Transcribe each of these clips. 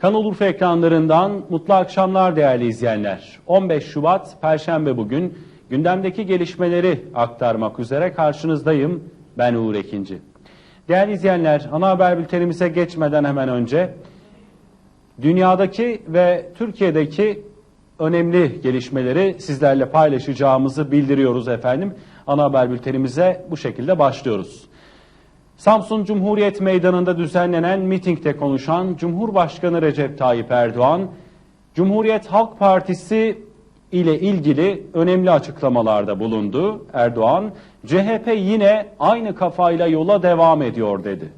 Kanal Urfa ekranlarından mutlu akşamlar değerli izleyenler. 15 Şubat Perşembe bugün gündemdeki gelişmeleri aktarmak üzere karşınızdayım. Ben Uğur Ekinci. Değerli izleyenler ana haber bültenimize geçmeden hemen önce dünyadaki ve Türkiye'deki önemli gelişmeleri sizlerle paylaşacağımızı bildiriyoruz efendim. Ana haber bültenimize bu şekilde başlıyoruz. Samsun Cumhuriyet Meydanı'nda düzenlenen mitingde konuşan Cumhurbaşkanı Recep Tayyip Erdoğan, Cumhuriyet Halk Partisi ile ilgili önemli açıklamalarda bulundu. Erdoğan, CHP yine aynı kafayla yola devam ediyor dedi.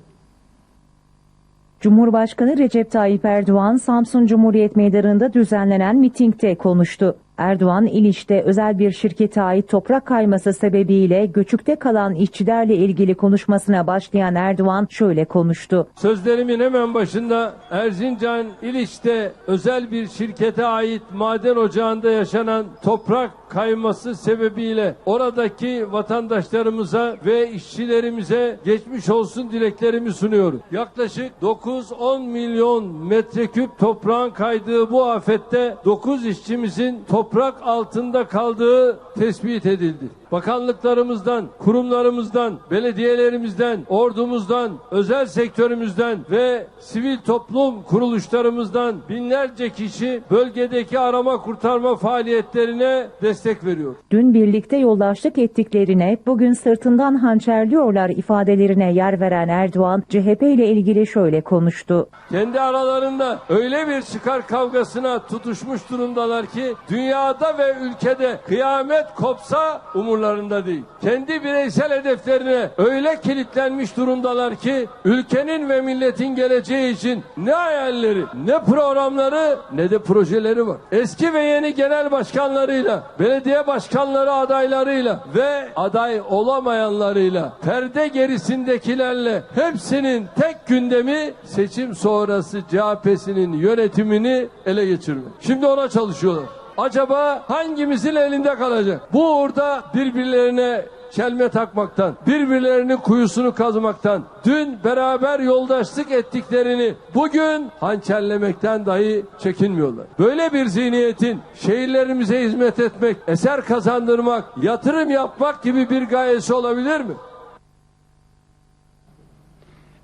Cumhurbaşkanı Recep Tayyip Erdoğan Samsun Cumhuriyet Meydanı'nda düzenlenen mitingde konuştu. Erdoğan, İliç'te özel bir şirkete ait toprak kayması sebebiyle göçükte kalan işçilerle ilgili konuşmasına başlayan Erdoğan şöyle konuştu. Sözlerimin hemen başında Erzincan İliç'te özel bir şirkete ait maden ocağında yaşanan toprak kayması sebebiyle oradaki vatandaşlarımıza ve işçilerimize geçmiş olsun dileklerimi sunuyorum. Yaklaşık 9-10 milyon metreküp toprağın kaydığı bu afette 9 işçimizin toprak altında kaldığı tespit edildi. Bakanlıklarımızdan, kurumlarımızdan, belediyelerimizden, ordumuzdan, özel sektörümüzden ve sivil toplum kuruluşlarımızdan binlerce kişi bölgedeki arama kurtarma faaliyetlerine destek veriyor. Dün birlikte yoldaşlık ettiklerine, bugün sırtından hançerliyorlar ifadelerine yer veren Erdoğan, CHP ile ilgili şöyle konuştu. Kendi aralarında öyle bir çıkar kavgasına tutuşmuş durumdalar ki dünyada ve ülkede kıyamet kopsa umurlarında değil. Kendi bireysel hedeflerine öyle kilitlenmiş durumdalar ki ülkenin ve milletin geleceği için ne hayalleri, ne programları, ne de projeleri var. Eski ve yeni genel başkanlarıyla, belediye başkanları adaylarıyla ve aday olamayanlarıyla, perde gerisindekilerle hepsinin tek gündemi seçim sonrası CHP'sinin yönetimini ele geçirmek. Şimdi ona çalışıyorlar. Acaba hangimizin elinde kalacak? Bu uğurda birbirlerine çelme takmaktan, birbirlerinin kuyusunu kazmaktan, dün beraber yoldaşlık ettiklerini bugün hançerlemekten dahi çekinmiyorlar. Böyle bir zihniyetin şehirlerimize hizmet etmek, eser kazandırmak, yatırım yapmak gibi bir gayesi olabilir mi?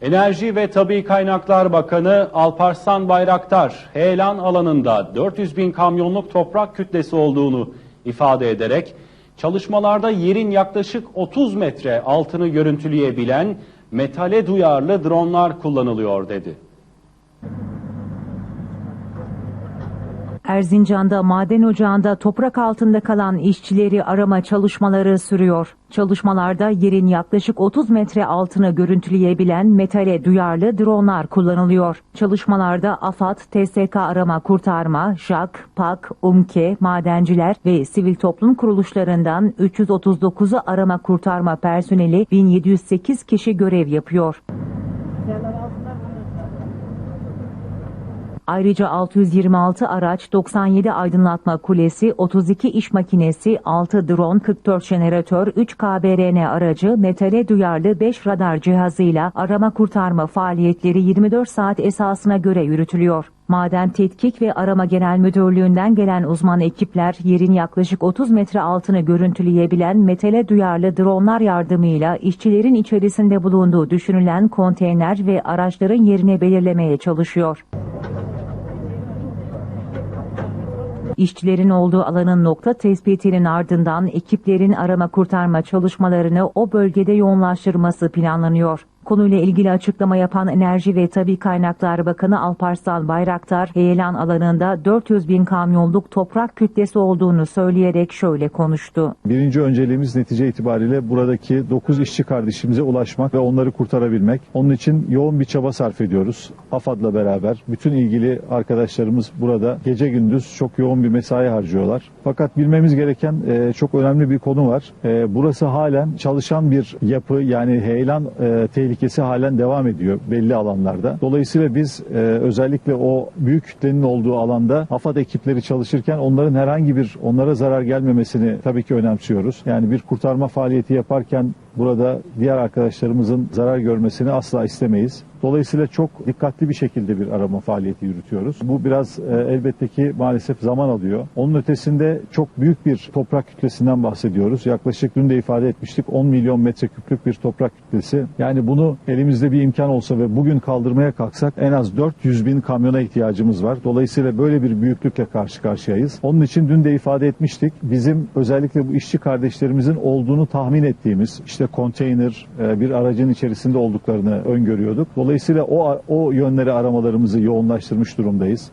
Enerji ve Tabi Kaynaklar Bakanı Alparslan Bayraktar, heyelan alanında 400 bin kamyonluk toprak kütlesi olduğunu ifade ederek, çalışmalarda yerin yaklaşık 30 metre altını görüntüleyebilen metale duyarlı dronlar kullanılıyor dedi. Erzincan'da maden ocağında toprak altında kalan işçileri arama çalışmaları sürüyor. Çalışmalarda yerin yaklaşık 30 metre altını görüntüleyebilen metale duyarlı dronlar kullanılıyor. Çalışmalarda AFAD, TSK Arama Kurtarma, JAK, PAK, UMKE, madenciler ve sivil toplum kuruluşlarından 339'u arama kurtarma personeli 1708 kişi görev yapıyor. Ayrıca 626 araç, 97 aydınlatma kulesi, 32 iş makinesi, 6 drone, 44 jeneratör, 3 KBRN aracı, metale duyarlı 5 radar cihazıyla arama kurtarma faaliyetleri 24 saat esasına göre yürütülüyor. Maden Tetkik ve Arama Genel Müdürlüğü'nden gelen uzman ekipler yerin yaklaşık 30 metre altını görüntüleyebilen metale duyarlı dronlar yardımıyla işçilerin içerisinde bulunduğu düşünülen konteyner ve araçların yerini belirlemeye çalışıyor. İşçilerin olduğu alanın nokta tespitinin ardından ekiplerin arama kurtarma çalışmalarını o bölgede yoğunlaştırması planlanıyor. Konuyla ilgili açıklama yapan Enerji ve Tabi Kaynaklar Bakanı Alparslan Bayraktar, heyelan alanında 400 bin kamyonluk toprak kütlesi olduğunu söyleyerek şöyle konuştu. Birinci önceliğimiz netice itibariyle buradaki 9 işçi kardeşimize ulaşmak ve onları kurtarabilmek. Onun için yoğun bir çaba sarf ediyoruz. AFAD'la beraber bütün ilgili arkadaşlarımız burada gece gündüz çok yoğun bir mesai harcıyorlar. Fakat bilmemiz gereken e, çok önemli bir konu var. E, burası halen çalışan bir yapı yani heyelan e, tehlikesi halen devam ediyor belli alanlarda. Dolayısıyla biz e, özellikle o büyük kütlenin olduğu alanda AFAD ekipleri çalışırken onların herhangi bir onlara zarar gelmemesini tabii ki önemsiyoruz. Yani bir kurtarma faaliyeti yaparken burada diğer arkadaşlarımızın zarar görmesini asla istemeyiz. Dolayısıyla çok dikkatli bir şekilde bir arama faaliyeti yürütüyoruz. Bu biraz e, elbette ki maalesef zaman alıyor. Onun ötesinde çok büyük bir toprak kütlesinden bahsediyoruz. Yaklaşık dün de ifade etmiştik 10 milyon metreküplük bir toprak kütlesi. Yani bunu elimizde bir imkan olsa ve bugün kaldırmaya kalksak en az 400 bin kamyona ihtiyacımız var. Dolayısıyla böyle bir büyüklükle karşı karşıyayız. Onun için dün de ifade etmiştik. Bizim özellikle bu işçi kardeşlerimizin olduğunu tahmin ettiğimiz işte konteyner e, bir aracın içerisinde olduklarını öngörüyorduk. Dolayısıyla o o yönleri aramalarımızı yoğunlaştırmış durumdayız.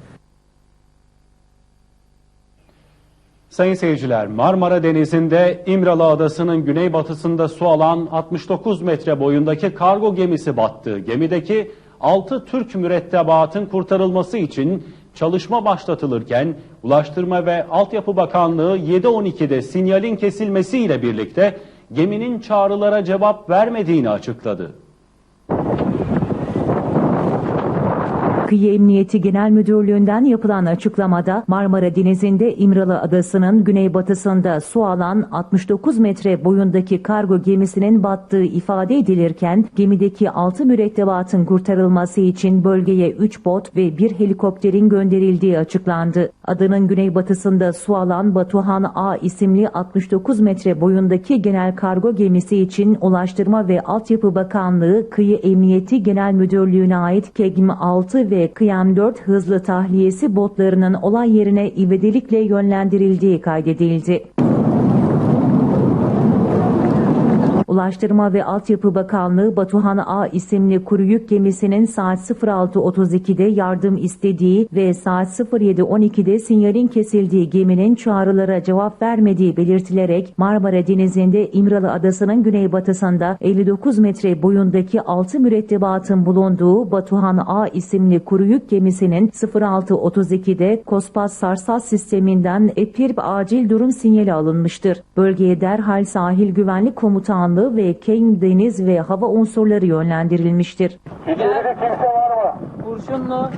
Sayın seyirciler, Marmara Denizi'nde İmralı Adası'nın güneybatısında su alan 69 metre boyundaki kargo gemisi battı. Gemideki 6 Türk mürettebatın kurtarılması için çalışma başlatılırken Ulaştırma ve Altyapı Bakanlığı 7.12'de sinyalin kesilmesiyle birlikte geminin çağrılara cevap vermediğini açıkladı. Kıyı Emniyeti Genel Müdürlüğü'nden yapılan açıklamada Marmara Denizi'nde İmralı Adası'nın güneybatısında su alan 69 metre boyundaki kargo gemisinin battığı ifade edilirken gemideki 6 mürettebatın kurtarılması için bölgeye 3 bot ve 1 helikopterin gönderildiği açıklandı. Adanın güneybatısında su alan Batuhan A isimli 69 metre boyundaki genel kargo gemisi için Ulaştırma ve Altyapı Bakanlığı Kıyı Emniyeti Genel Müdürlüğü'ne ait KEGM 6 ve Kıyam 4 hızlı tahliyesi botlarının olay yerine ivedilikle yönlendirildiği kaydedildi. Ulaştırma ve Altyapı Bakanlığı Batuhan A isimli kuru yük gemisinin saat 06.32'de yardım istediği ve saat 07.12'de sinyalin kesildiği geminin çağrılara cevap vermediği belirtilerek Marmara Denizi'nde İmralı Adası'nın güneybatısında 59 metre boyundaki 6 mürettebatın bulunduğu Batuhan A isimli kuru yük gemisinin 06.32'de Kospas Sarsat sisteminden EPIRB acil durum sinyali alınmıştır. Bölgeye derhal Sahil Güvenlik Komutanlığı ve Keyn Deniz ve Hava unsurları yönlendirilmiştir. Kurşunlu.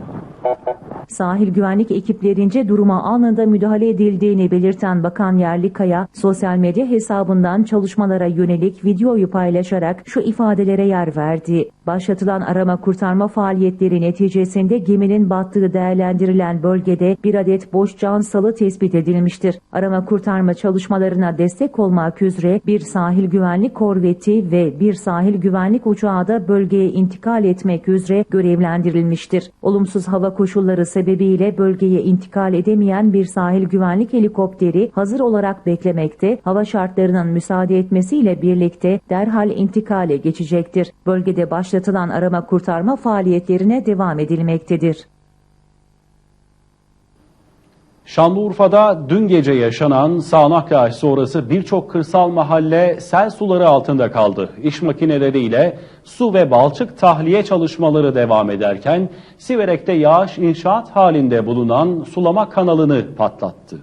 Sahil güvenlik ekiplerince duruma anında müdahale edildiğini belirten Bakan Yerlikaya, sosyal medya hesabından çalışmalara yönelik videoyu paylaşarak şu ifadelere yer verdi. Başlatılan arama kurtarma faaliyetleri neticesinde geminin battığı değerlendirilen bölgede bir adet boş can salı tespit edilmiştir. Arama kurtarma çalışmalarına destek olmak üzere bir sahil güvenlik korveti ve bir sahil güvenlik uçağı da bölgeye intikal etmek üzere görevlendirilmiştir. Olumsuz hava koşulları sebebiyle bölgeye intikal edemeyen bir sahil güvenlik helikopteri hazır olarak beklemekte, hava şartlarının müsaade etmesiyle birlikte derhal intikale geçecektir. Bölgede başlatılan arama kurtarma faaliyetlerine devam edilmektedir. Şanlıurfa'da dün gece yaşanan sağanak yağış sonrası birçok kırsal mahalle sel suları altında kaldı. İş makineleriyle su ve balçık tahliye çalışmaları devam ederken Siverek'te yağış inşaat halinde bulunan sulama kanalını patlattı.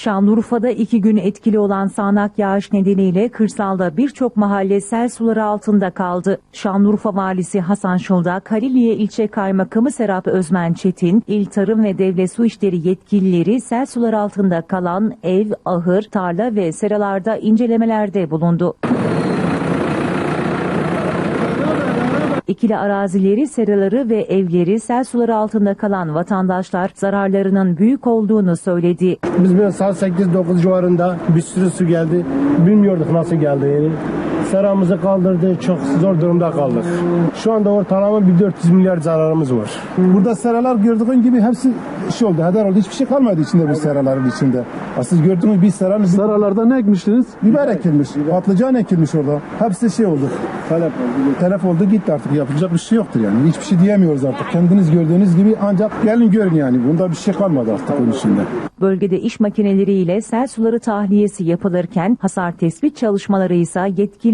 Şanlıurfa'da iki gün etkili olan sağanak yağış nedeniyle kırsalda birçok mahalle sel suları altında kaldı. Şanlıurfa Valisi Hasan Şıldak, Haliliye İlçe Kaymakamı Serap Özmen Çetin, İl Tarım ve Devlet Su İşleri yetkilileri sel suları altında kalan ev, ahır, tarla ve seralarda incelemelerde bulundu. İkili arazileri, seraları ve evleri sel suları altında kalan vatandaşlar zararlarının büyük olduğunu söyledi. Biz böyle saat 8-9 civarında bir sürü su geldi. Bilmiyorduk nasıl geldi yani. Seramızı kaldırdı. Çok zor durumda kaldık. Şu anda ortalama bir 400 milyar zararımız var. Burada seralar gördüğün gibi hepsi şey oldu, heder oldu. Hiçbir şey kalmadı içinde bu seraların içinde. Siz gördüğünüz bir seranın Saralarda ne ekmiştiniz? biber ekilmiş, patlıcan ekilmiş orada. Hepsi şey oldu. Telef oldu. Telef oldu gitti artık. Yapacak bir şey yoktur yani. Hiçbir şey diyemiyoruz artık. Kendiniz gördüğünüz gibi ancak gelin görün yani. Bunda bir şey kalmadı artık onun içinde. Bölgede iş makineleriyle sel suları tahliyesi yapılırken hasar tespit çalışmaları ise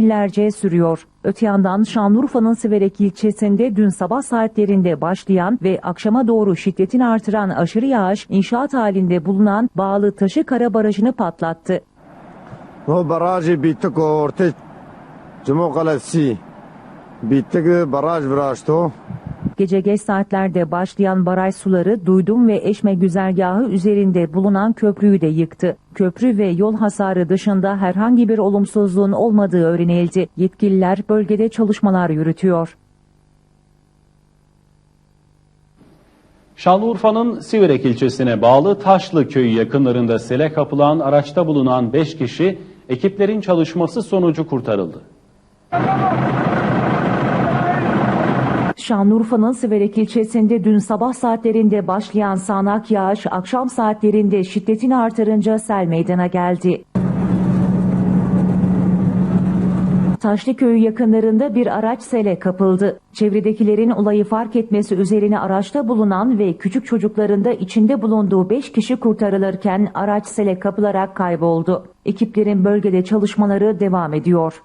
millerce sürüyor. Öte yandan Şanlıurfa'nın Siverek ilçesinde dün sabah saatlerinde başlayan ve akşama doğru şiddetini artıran aşırı yağış inşaat halinde bulunan Bağlı Taşı Kara Barajı'nı patlattı. O barajı bittik orta Cumhurkalesi bittik baraj viraştı. Gece geç saatlerde başlayan baraj suları Duydum ve Eşme güzergahı üzerinde bulunan köprüyü de yıktı. Köprü ve yol hasarı dışında herhangi bir olumsuzluğun olmadığı öğrenildi. Yetkililer bölgede çalışmalar yürütüyor. Şanlıurfa'nın Siverek ilçesine bağlı Taşlı köyü yakınlarında sele kapılan araçta bulunan 5 kişi ekiplerin çalışması sonucu kurtarıldı. Şanlıurfa'nın Siverek ilçesinde dün sabah saatlerinde başlayan sağanak yağış akşam saatlerinde şiddetini artırınca sel meydana geldi. Taşlıköyü yakınlarında bir araç sele kapıldı. Çevredekilerin olayı fark etmesi üzerine araçta bulunan ve küçük çocukların da içinde bulunduğu 5 kişi kurtarılırken araç sele kapılarak kayboldu. Ekiplerin bölgede çalışmaları devam ediyor.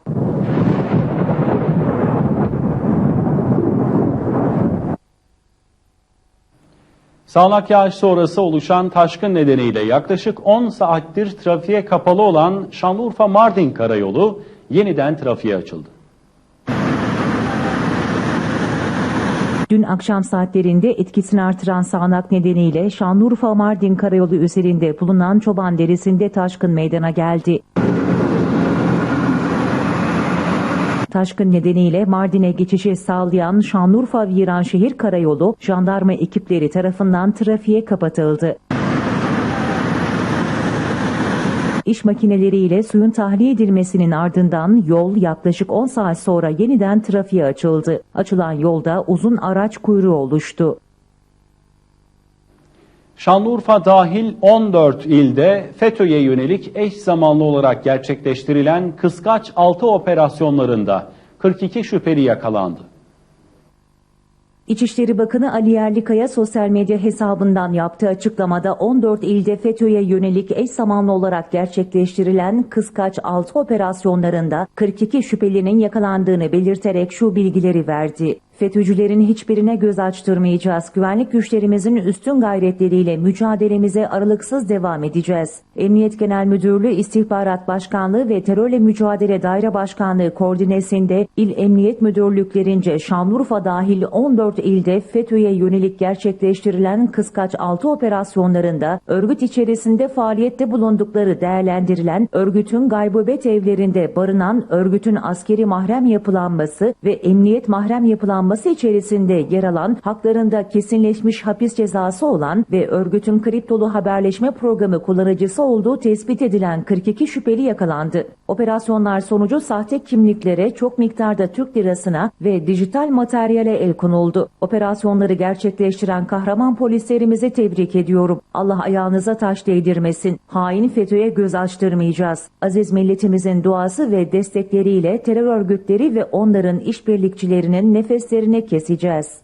Sağanak yağış sonrası oluşan taşkın nedeniyle yaklaşık 10 saattir trafiğe kapalı olan Şanlıurfa-Mardin karayolu yeniden trafiğe açıldı. Dün akşam saatlerinde etkisini artıran sağanak nedeniyle Şanlıurfa-Mardin karayolu üzerinde bulunan Çoban Deresi'nde taşkın meydana geldi. Taşkın nedeniyle Mardin'e geçişi sağlayan Şanlıurfa Viranşehir Karayolu jandarma ekipleri tarafından trafiğe kapatıldı. İş makineleriyle suyun tahliye edilmesinin ardından yol yaklaşık 10 saat sonra yeniden trafiğe açıldı. Açılan yolda uzun araç kuyruğu oluştu. Şanlıurfa dahil 14 ilde FETÖ'ye yönelik eş zamanlı olarak gerçekleştirilen kıskaç 6 operasyonlarında 42 şüpheli yakalandı. İçişleri Bakanı Ali Yerlikaya sosyal medya hesabından yaptığı açıklamada 14 ilde FETÖ'ye yönelik eş zamanlı olarak gerçekleştirilen kıskaç 6 operasyonlarında 42 şüphelinin yakalandığını belirterek şu bilgileri verdi. FETÖ'cülerin hiçbirine göz açtırmayacağız. Güvenlik güçlerimizin üstün gayretleriyle mücadelemize aralıksız devam edeceğiz. Emniyet Genel Müdürlüğü İstihbarat Başkanlığı ve Terörle Mücadele Daire Başkanlığı koordinesinde İl Emniyet Müdürlüklerince Şanlıurfa dahil 14 ilde FETÖ'ye yönelik gerçekleştirilen kıskaç 6 operasyonlarında örgüt içerisinde faaliyette bulundukları değerlendirilen örgütün gaybobet evlerinde barınan örgütün askeri mahrem yapılanması ve emniyet mahrem yapılanması içerisinde yer alan haklarında kesinleşmiş hapis cezası olan ve örgütün kriptolu haberleşme programı kullanıcısı olduğu tespit edilen 42 şüpheli yakalandı. Operasyonlar sonucu sahte kimliklere çok miktarda Türk lirasına ve dijital materyale el konuldu. Operasyonları gerçekleştiren kahraman polislerimizi tebrik ediyorum. Allah ayağınıza taş değdirmesin. Hain FETÖ'ye göz açtırmayacağız. Aziz milletimizin duası ve destekleriyle terör örgütleri ve onların işbirlikçilerinin nefeslerini keseceğiz.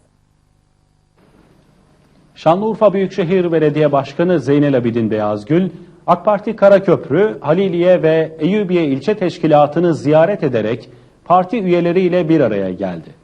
Şanlıurfa Büyükşehir Belediye Başkanı Zeynel Abidin Beyazgül, AK Parti Karaköprü, Haliliye ve Eyyubiye ilçe teşkilatını ziyaret ederek parti üyeleriyle bir araya geldi.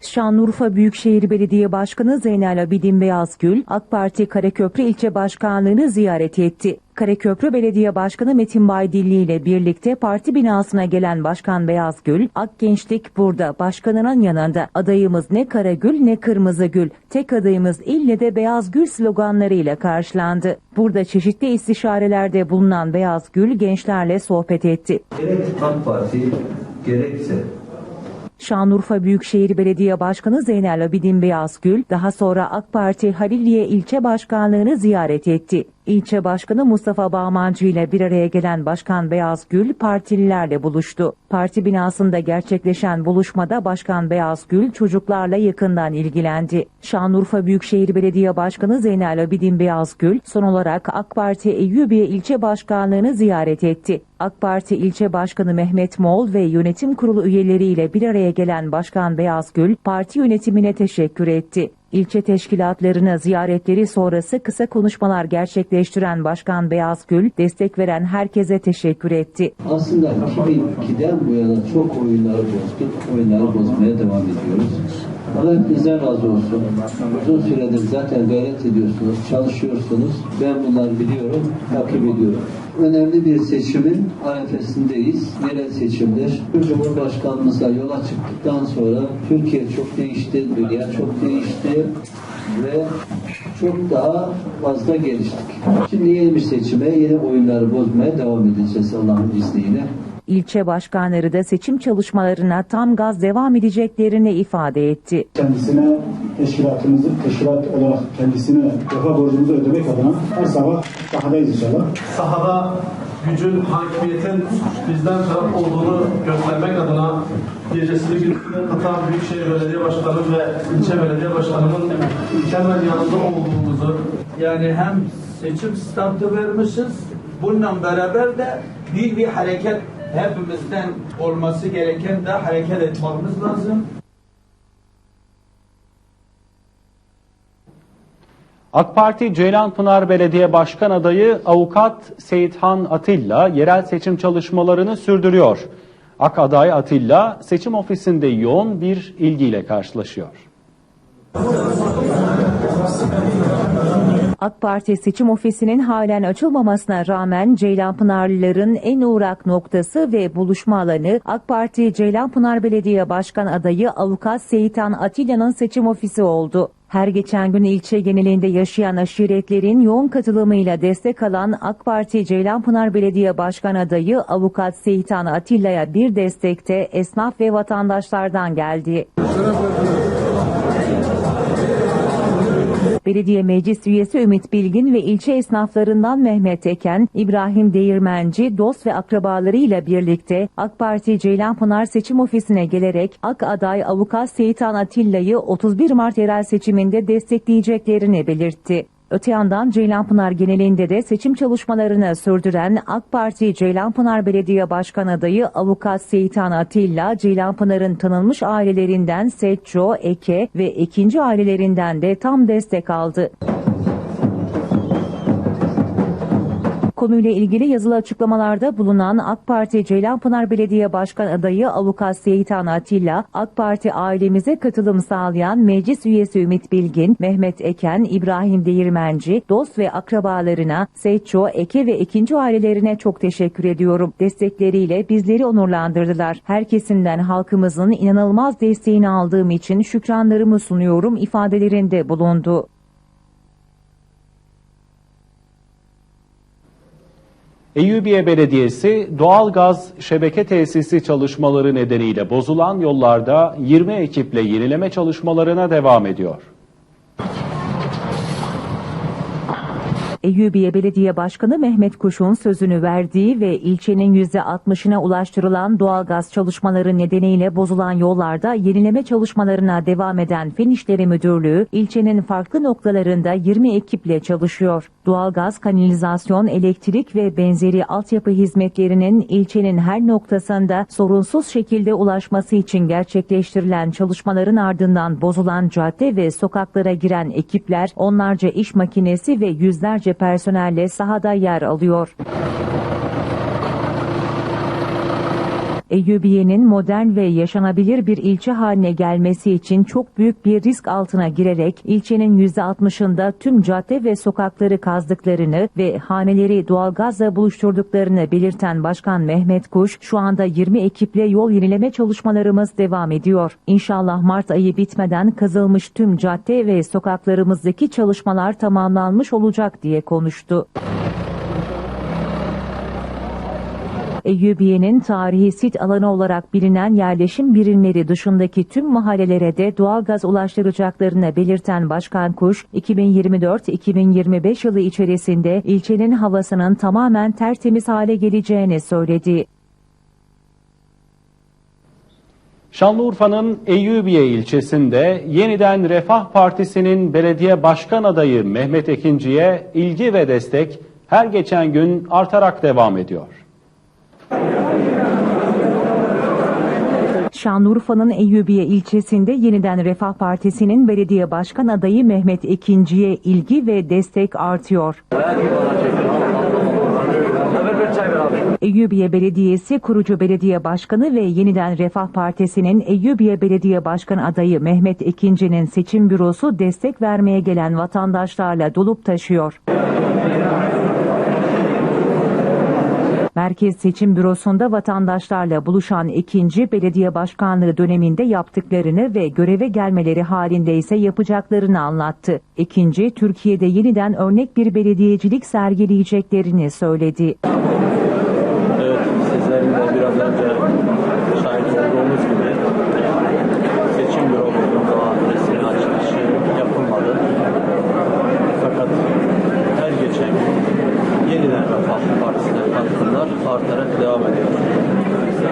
Şanlıurfa Büyükşehir Belediye Başkanı Zeynel Abidin Beyazgül, AK Parti Karaköprü İlçe Başkanlığı'nı ziyaret etti. Karaköprü Belediye Başkanı Metin Baydilli ile birlikte parti binasına gelen Başkan Beyazgül, Ak Gençlik burada, başkanının yanında. Adayımız ne Karagül ne Kırmızı Gül, tek adayımız ille de Beyaz Gül sloganlarıyla karşılandı. Burada çeşitli istişarelerde bulunan Beyazgül gençlerle sohbet etti. Gerek AK Parti gerekse Şanlıurfa Büyükşehir Belediye Başkanı Zeynel Abidin Beyazgül, daha sonra AK Parti Haliliye İlçe Başkanlığı'nı ziyaret etti. İlçe Başkanı Mustafa Bağmancı ile bir araya gelen Başkan Beyazgül partililerle buluştu. Parti binasında gerçekleşen buluşmada Başkan Beyazgül çocuklarla yakından ilgilendi. Şanlıurfa Büyükşehir Belediye Başkanı Zeynel Abidin Beyazgül son olarak AK Parti Eyyubiye İlçe Başkanlığı'nı ziyaret etti. AK Parti İlçe Başkanı Mehmet Moğol ve yönetim kurulu üyeleriyle bir araya gelen Başkan Beyazgül parti yönetimine teşekkür etti. İlçe teşkilatlarına ziyaretleri sonrası kısa konuşmalar gerçekleştiren Başkan Beyazgül, destek veren herkese teşekkür etti. aslında 2002'den bu yana çok oyunları bozduk, oyunları bozmaya devam ediyoruz. Allah hepinizden razı olsun. Uzun süredir zaten gayret ediyorsunuz, çalışıyorsunuz. Ben bunları biliyorum, takip ediyorum. Önemli bir seçimin arefesindeyiz. Yerel seçimler. Cumhurbaşkanımızla yola çıktıktan sonra Türkiye çok değişti, dünya çok değişti. ve çok daha fazla geliştik. Şimdi yeni bir seçime, yeni oyunları bozmaya devam edeceğiz Allah'ın izniyle. İlçe başkanları da seçim çalışmalarına tam gaz devam edeceklerini ifade etti. kendisine teşkilatımızı teşkilat olarak kendisine vefa borcumuzu ödemek adına her sabah sahadayız inşallah. sahada gücün, hakimiyetin bizden taraf olduğunu göstermek adına gecesini gündüzünü Katar Büyükşehir Belediye Başkanı ve ilçe belediye başkanımın hemen yanında olduğumuzu Yani hem seçim startı vermişiz, bununla beraber de büyük bir hareket hepimizden olması gereken de hareket etmemiz lazım. AK Parti Ceylanpınar Belediye Başkan adayı avukat Seyithan Atilla yerel seçim çalışmalarını sürdürüyor. AK aday Atilla seçim ofisinde yoğun bir ilgiyle karşılaşıyor. AK Parti seçim ofisinin halen açılmamasına rağmen Ceylanpınarlıların en uğrak noktası ve buluşma alanı AK Parti Ceylanpınar Belediye Başkan adayı avukat Seyitan Atilla'nın seçim ofisi oldu. Her geçen gün ilçe genelinde yaşayan aşiretlerin yoğun katılımıyla destek alan AK Parti Ceylanpınar Belediye Başkan adayı avukat Seyitan Atilla'ya bir destekte esnaf ve vatandaşlardan geldi. Belediye Meclis Üyesi Ümit Bilgin ve ilçe esnaflarından Mehmet Eken, İbrahim Değirmenci, dost ve akrabalarıyla birlikte AK Parti Ceylanpınar seçim ofisine gelerek AK aday avukat Seyitan Atilla'yı 31 Mart yerel seçiminde destekleyeceklerini belirtti. Öte yandan Ceylanpınar genelinde de seçim çalışmalarını sürdüren AK Parti Ceylanpınar Belediye Başkan adayı avukat Seyitan Atilla, Ceylanpınar'ın tanınmış ailelerinden Setço, Eke ve ikinci ailelerinden de tam destek aldı. Konuyla ilgili yazılı açıklamalarda bulunan AK Parti Ceylanpınar Belediye Başkan adayı avukat Seyitan Atilla, AK Parti ailemize katılım sağlayan meclis üyesi Ümit Bilgin, Mehmet Eken, İbrahim Değirmenci, dost ve akrabalarına, Seyço, Eke ve ikinci ailelerine çok teşekkür ediyorum. Destekleriyle bizleri onurlandırdılar. Herkesinden halkımızın inanılmaz desteğini aldığım için şükranlarımı sunuyorum ifadelerinde bulundu. Eyyubiye Belediyesi doğalgaz şebeke tesisi çalışmaları nedeniyle bozulan yollarda 20 ekiple yenileme çalışmalarına devam ediyor. Eyyubiye Belediye Başkanı Mehmet Kuş'un sözünü verdiği ve ilçenin %60'ına ulaştırılan doğalgaz çalışmaları nedeniyle bozulan yollarda yenileme çalışmalarına devam eden Fen İşleri Müdürlüğü, ilçenin farklı noktalarında 20 ekiple çalışıyor. Doğalgaz, kanalizasyon, elektrik ve benzeri altyapı hizmetlerinin ilçenin her noktasında sorunsuz şekilde ulaşması için gerçekleştirilen çalışmaların ardından bozulan cadde ve sokaklara giren ekipler onlarca iş makinesi ve yüzlerce personelle sahada yer alıyor. Eyyubiye'nin modern ve yaşanabilir bir ilçe haline gelmesi için çok büyük bir risk altına girerek ilçenin %60'ında tüm cadde ve sokakları kazdıklarını ve haneleri doğalgazla buluşturduklarını belirten Başkan Mehmet Kuş, şu anda 20 ekiple yol yenileme çalışmalarımız devam ediyor. İnşallah Mart ayı bitmeden kazılmış tüm cadde ve sokaklarımızdaki çalışmalar tamamlanmış olacak diye konuştu. Eyyubiye'nin tarihi sit alanı olarak bilinen yerleşim birimleri dışındaki tüm mahallelere de doğalgaz ulaştıracaklarını belirten Başkan Kuş, 2024-2025 yılı içerisinde ilçenin havasının tamamen tertemiz hale geleceğini söyledi. Şanlıurfa'nın Eyyubiye ilçesinde yeniden Refah Partisi'nin belediye başkan adayı Mehmet Ekinci'ye ilgi ve destek her geçen gün artarak devam ediyor. Şanlıurfa'nın Eyyubiye ilçesinde yeniden Refah Partisi'nin belediye başkan adayı Mehmet Ekinci'ye ilgi ve destek artıyor. Eyyubiye Belediyesi kurucu belediye başkanı ve yeniden Refah Partisi'nin Eyyubiye Belediye Başkan adayı Mehmet Ekinci'nin seçim bürosu destek vermeye gelen vatandaşlarla dolup taşıyor. Merkez Seçim Bürosu'nda vatandaşlarla buluşan ikinci belediye başkanlığı döneminde yaptıklarını ve göreve gelmeleri halinde ise yapacaklarını anlattı. İkinci, Türkiye'de yeniden örnek bir belediyecilik sergileyeceklerini söyledi. Evet, sizlerin de biraz önce şahit olduğumuz gibi seçim büromuzun daha resmi açılışı yapılmadı. Fakat her geçen gün yeniden Refah Partisi'ne katkılar artarak devam ediyor.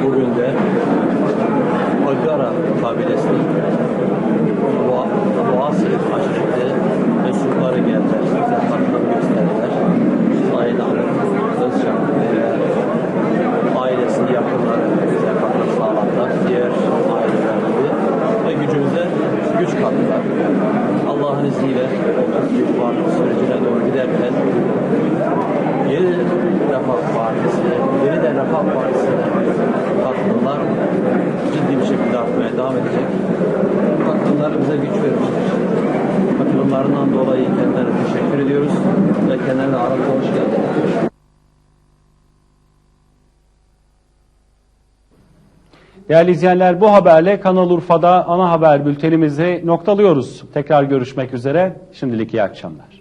Bugün de Agara kabilesinin Boğa, Boğazı aşireti mensupları geldiler. Bize katılım gösterdiler. Sayın Ahmet Özcan ve ailesinin yakınları bize katılım sağladılar. Diğer ailelerimizi ve gücümüze güç kattılar. Allah'ın izniyle Parti sürecine doğru giderken yeni Refah Partisi, yeniden Refah Partisi'ne katılımlar ciddi bir şekilde artmaya devam edecek. Katılımlar bize güç vermiştir. Katılımlarından dolayı kendilerine teşekkür ediyoruz ve kendilerine aramıza hoş geldiniz. Değerli izleyenler bu haberle Kanal Urfa'da ana haber bültenimizi noktalıyoruz. Tekrar görüşmek üzere. Şimdilik iyi akşamlar.